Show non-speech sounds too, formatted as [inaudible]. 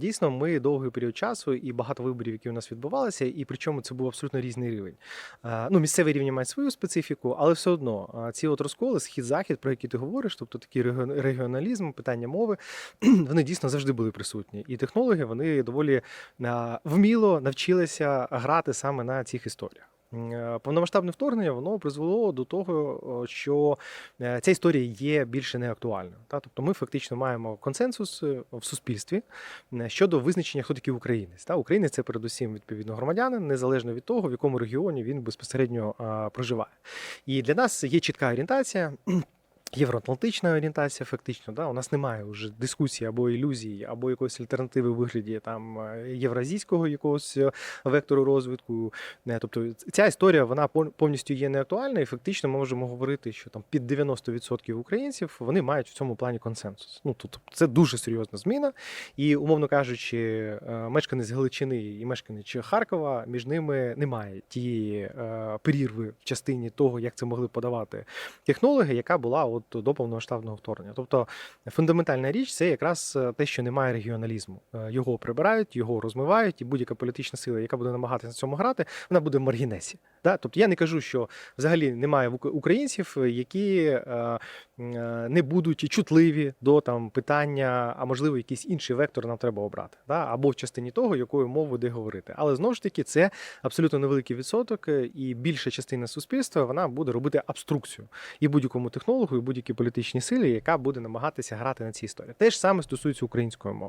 Дійсно, ми довгий період часу і багато виборів, які у нас відбувалися, і причому це був абсолютно різний рівень. Е, Ну, місцеві рівні мають свою специфіку, але все одно е, ці от розколи, схід-захід, про які ти говориш, тобто такий регіоналізм, питання мови, [clears throat] вони дійсно завжди були присутні. І технологи вони доволі е, вміло навчилися грати саме на цих історіях. Е, Повномасштабне вторгнення воно призвело до того, що е, ця історія є більше не актуальною. Та? Тобто ми фактично маємо консенсус е, в суспільстві щодо визначення, хто такий українець. Та? Українець це передусім відповідно громадянин, незалежно від того, в якому регіоні він безпосередньо проживає. І для нас є чітка орієнтація. Євроатлантична орієнтація, фактично, да? у нас немає вже дискусії або ілюзій, або якоїсь альтернативи у вигляді там е, євразійського якогось е, вектору розвитку. Е, Тобто ця історія вона пов- повністю є неактуальна, і фактично ми можемо говорити, що там під 90% українців вони мають в цьому плані консенсус. Ну тут це дуже серйозна зміна. І, умовно кажучи, мешканець Галичини і мешканець Харкова між ними немає тієї перірви в частині того, як це могли подавати технологи, яка була от до повномасштабного вторгнення. Тобто фундаментальна річ це якраз е, те, що немає регіоналізму. Е, Його прибирають, його розмивають, і будь-яка політична сила, яка буде намагатися на цьому грати, вона буде в маргінесі. Да? Тобто я не кажу, що взагалі немає українців, які е, не будуть чутливі до там питання, а можливо, якийсь інший вектор нам треба обрати, да? або в частині того, якою мовою де говорити. Але знову ж таки, це абсолютно невеликий відсоток, і більша частина суспільства вона буде робити абструкцію і будь-якому технологу, і будь-якій політичній силі, яка буде намагатися грати на цій історії. Те ж саме стосується української мови.